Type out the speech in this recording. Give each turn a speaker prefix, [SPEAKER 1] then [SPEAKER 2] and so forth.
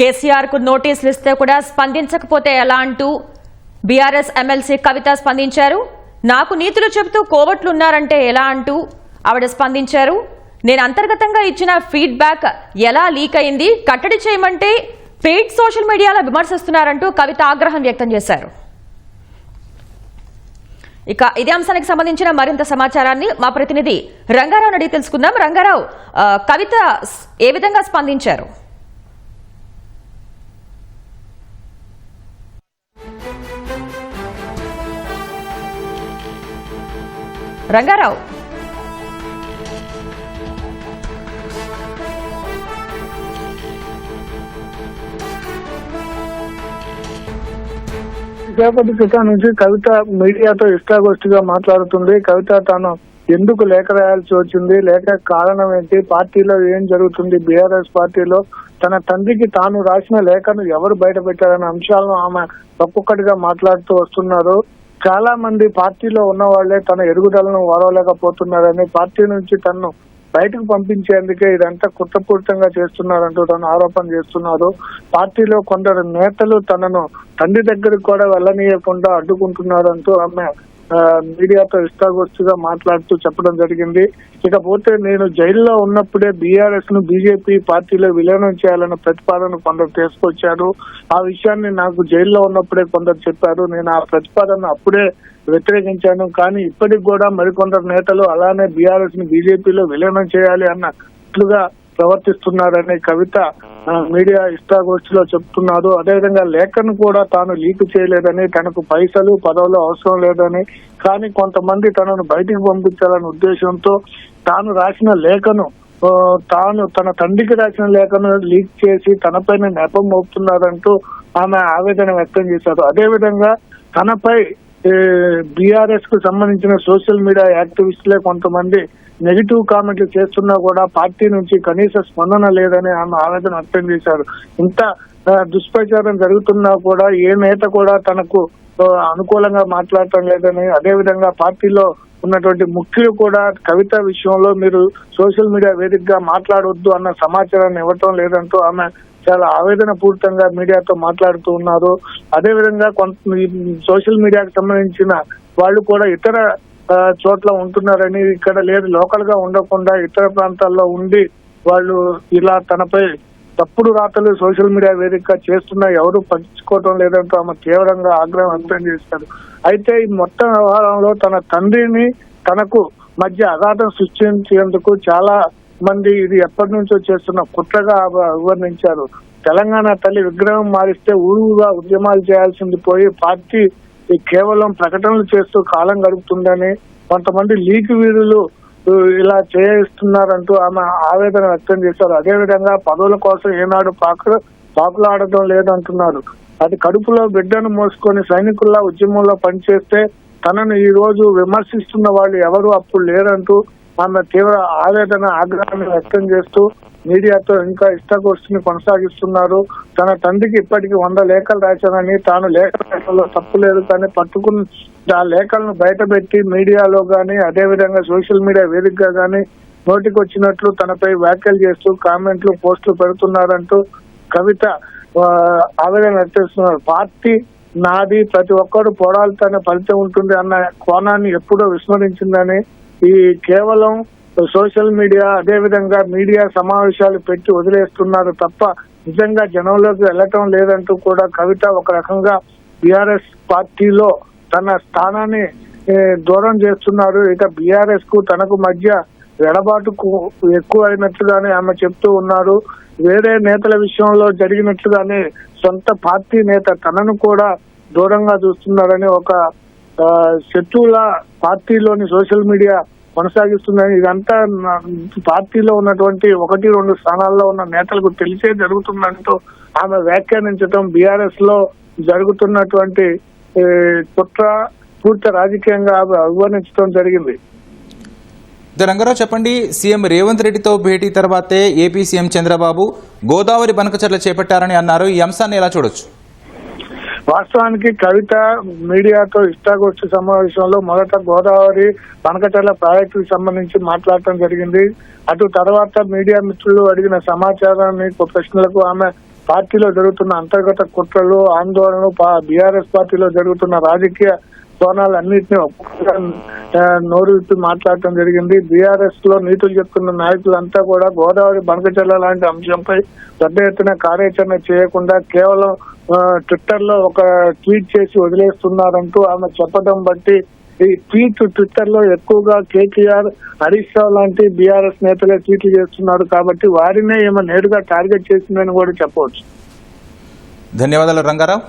[SPEAKER 1] కేసీఆర్కు నోటీసులు ఇస్తే కూడా స్పందించకపోతే ఎలా అంటూ బీఆర్ఎస్ ఎమ్మెల్సీ కవిత స్పందించారు. నాకు నీతులు చెబుతూ కోవట్లు ఉన్నారంటే ఎలా అంటూ ఆవిడ స్పందించారు. నేను అంతర్గతంగా ఇచ్చిన ఫీడ్బ్యాక్ ఎలా లీక్ అయింది కట్టడి చేయమంటే పెయిడ్ సోషల్ మీడియాలో విమర్శిస్తున్నారంటూ కవిత ఆగ్రహం వ్యక్తం చేశారు. ఇక ఇదే అంశానికి సంబంధించిన మరింత సమాచారాన్ని మా ప్రతినిధి రంగారావు అడిగి తెలుసుకుందాం. రంగారావు కవిత స్- ఏ విధంగా స్పందించారు? రంగారావు.
[SPEAKER 2] సేపటి క్రితం నుంచి కవిత మీడియాతో ఇష్టాగోష్ఠిగా మాట్లాడుతుంది. కవిత తాను ఎందుకు లేఖ రాయాల్సి వచ్చింది? లేఖ కారణం ఏంటి? పార్టీలో ఏం జరుగుతుంది? బీఆర్ఎస్ పార్టీలో తన తండ్రికి తాను రాసిన లేఖను ఎవరు బయట పెట్టారనే అంశాలను ఆమె ఒక్కొక్కటిగా మాట్లాడుతూ వస్తున్నారు. చాలా మంది పార్టీలో ఉన్న వాళ్ళే తన ఎరుగుదలను వారవలేకపోతున్నారని పార్టీ నుంచి తనను బయటకు పంపించేందుకే ఇదంతా కుట్రపూరితంగా చేస్తున్నారంటూ తను ఆరోపణ చేస్తున్నారు. పార్టీలో కొందరు నేతలు తనను తండ్రి దగ్గరికి కూడా వెళ్ళనీయకుండా అడ్డుకుంటున్నారంటూ ఆమె మీడియాతో ఇష్టాగోష్ఠిగా మాట్లాడుతూ చెప్పడం జరిగింది. ఇకపోతే నేను జైల్లో ఉన్నప్పుడే బీఆర్ఎస్ను బీజేపీ పార్టీలో విలీనం చేయాలన్న ప్రతిపాదన కొందరు తీసుకొచ్చారు. ఆ విషయాన్ని నాకు జైల్లో ఉన్నప్పుడే కొందరు చెప్పారు. నేను ఆ ప్రతిపాదన అప్పుడే వ్యతిరేకించాను. కానీ ఇప్పటికి కూడా మరికొందరు నేతలు అలానే బీఆర్ఎస్ని బీజేపీలో విలీనం చేయాలి అన్నట్లుగా ప్రవర్తిస్తున్నాడనే కవిత మీడియా ఇష్టాగోష్ఠిలో చెప్తున్నారు అదేవిధంగా లేఖను కూడా తాను లీక్ చేయలేదని తనకు పైసలు పదవులు అవసరం లేదని కానీ కొంతమంది తనను బయటికి పంపించాలనే ఉద్దేశంతో తాను రాసిన లేఖను తాను తన తండ్రికి రాసిన లేఖను లీక్ చేసి తనపైన నెపం మోపుతున్నారంటూ ఆమె ఆవేదన వ్యక్తం చేశారు. అదేవిధంగా తనపై బీఆర్ఎస్కు సంబంధించిన సోషల్ మీడియా యాక్టివిస్టులే కొంతమంది నెగిటివ్ కామెంట్లు చేస్తున్నా కూడా పార్టీ నుంచి కనీస స్పందన లేదని ఆమె ఆవేదన వ్యక్తం చేశారు. ఇంత దుష్ప్రచారం జరుగుతున్నా కూడా ఏ నేత కూడా తనకు అనుకూలంగా మాట్లాడటం లేదని అదేవిధంగా పార్టీలో ఉన్నటువంటి ముఖ్యులు కూడా కవిత విషయంలో మీరు సోషల్ మీడియా వేదికగా మాట్లాడవద్దు అన్న సమాచారాన్ని ఇవ్వటం లేదంటూ ఆమె చాలా ఆవేదన పూరితంగా మీడియాతో మాట్లాడుతూ ఉన్నారు. అదేవిధంగా కొంత సోషల్ మీడియాకు సంబంధించిన వాళ్ళు కూడా ఇతర చోట్ల ఉంటున్నారని ఇక్కడ లేదు. లోకల్గా ఉండకుండా ఇతర ప్రాంతాల్లో ఉండి వాళ్ళు ఇలా తనపై తప్పుడు రాతలు సోషల్ మీడియా వేదికగా చేస్తున్నా ఎవరు పట్టించుకోవటం లేదంటూ ఆమె తీవ్రంగా ఆగ్రహం వ్యక్తం చేశారు. అయితే ఈ మొత్తం వ్యవహారంలో తన తండ్రిని తనకు మధ్య అఘాతం సృష్టించేందుకు చాలా మంది ఇది ఎప్పటి నుంచో చేస్తున్న కుట్రగా వివర్ణించారు తెలంగాణ తల్లి విగ్రహం మారిస్తే ఊరుగా ఉద్యమాలు చేయాల్సింది పోయి పార్టీ కేవలం ప్రకటనలు చేస్తూ కాలం గడుపుతుందని కొంతమంది లీగ్ వీరులు ఇలా చేయిస్తున్నారంటూ ఆమె ఆవేదన వ్యక్తం చేశారు. అదేవిధంగా పదవుల కోసం ఏనాడు పాకు పాకులాడటం లేదంటున్నారు. అది కడుపులో బిడ్డను మోసుకొని సైనికుల్లా ఉద్యమంలో పనిచేస్తే తనను ఈ రోజు విమర్శిస్తున్న వాళ్ళు ఎవరు అప్పుడు లేరంటూ ఆమె తీవ్ర ఆవేదన ఆగ్రహాన్ని వ్యక్తం చేస్తూ మీడియాతో ఇంకా ఇష్టగోష్ఠిని కొనసాగిస్తున్నారు. తన తండ్రికి ఇప్పటికి వంద లేఖలు రాశానని తాను లేఖ రాయడంలో తప్పు లేదు కానీ పట్టుకుని ఆ లేఖలను బయటపెట్టి మీడియాలో కానీ అదేవిధంగా సోషల్ మీడియా వేదికగా కానీ నోటికి వచ్చినట్లు తనపై వ్యాఖ్యలు చేస్తూ కామెంట్లు పోస్టులు పెడుతున్నారంటూ కవిత ఆవేదన వ్యక్తిస్తున్నారు పార్టీ నాది ప్రతి ఒక్కరు పోరాడుతూనే ఫలితం ఉంటుంది అన్న కోణాన్ని ఎప్పుడో విస్మరించిందని ఈ కేవలం సోషల్ మీడియా అదేవిధంగా మీడియా సమావేశాలు పెట్టి వదిలేస్తున్నారు తప్ప నిజంగా జనంలోకి వెళ్ళటం లేదంటూ కూడా కవిత ఒక రకంగా బీఆర్ఎస్ పార్టీలో తన స్థానాన్ని దూరం చేస్తున్నారు. ఇక బీఆర్ఎస్కు తనకు మధ్య ఎడబాటుకు ఎక్కువ అయినట్లుగానే ఆమె చెప్తూ ఉన్నారు. వేరే నేతల విషయంలో జరిగినట్లుగానే సొంత పార్టీ నేత తనను కూడా దూరంగా చూస్తున్నారని ఒక శత్రువుల పార్టీలోని సోషల్ మీడియా కొనసాగిస్తుందని ఇదంతా పార్టీలో ఉన్నటువంటి ఒకటి రెండు స్థానాల్లో ఉన్న నేతలకు తెలిసే జరుగుతుందంటూ ఆమె వ్యాఖ్యానించడం బీఆర్ఎస్లో జరుగుతున్నటువంటి కుట్ర పూర్తి రాజకీయంగా ఆమె అభివర్ణించడం జరిగింది.
[SPEAKER 3] రంగారావు చెప్పండి సీఎం రేవంత్ రెడ్డితో భేటీ తర్వాతే ఏపీ సీఎం చంద్రబాబు గోదావరి బనకచర్ల చేపట్టారని అన్నారు. ఈ అంశాన్ని ఎలా చూడొచ్చు?
[SPEAKER 2] వాస్తవానికి కవిత మీడియాతో ఇష్టాగోష్ఠి సమావేశంలో మొదట గోదావరి పనకచర్ల ప్రాజెక్టుకు సంబంధించి మాట్లాడటం జరిగింది. అటు తర్వాత మీడియా మిత్రులు అడిగిన సమాచారాన్ని ప్రశ్నలకు ఆమె పార్టీలో జరుగుతున్న అంతర్గత కుట్రలు ఆందోళనలు బీఆర్ఎస్ పార్టీలో జరుగుతున్న రాజకీయ కోణాలు అన్నింటినీ ఒక్కొక్కగా మాట్లాడటం జరిగింది. బీఆర్ఎస్లో నీతులు చెప్తున్న నాయకులంతా కూడా గోదావరి బనకచెల్ల లాంటి అంశంపై పెద్ద ఎత్తున కార్యాచరణ చేయకుండా కేవలం ట్విట్టర్లో ఒక ట్వీట్ చేసి వదిలేస్తున్నారంటూ ఆమె చెప్పడం బట్టి ఈ ట్వీట్ ట్విట్టర్లో ఎక్కువగా కేటీఆర్ హరీష్ రావు లాంటి బీఆర్ఎస్ నేతలే ట్వీట్లు చేస్తున్నారు కాబట్టి వారినే ఏమో నేరుగా టార్గెట్ చేసిందని కూడా చెప్పవచ్చు.
[SPEAKER 3] ధన్యవాదాలు రంగారావు.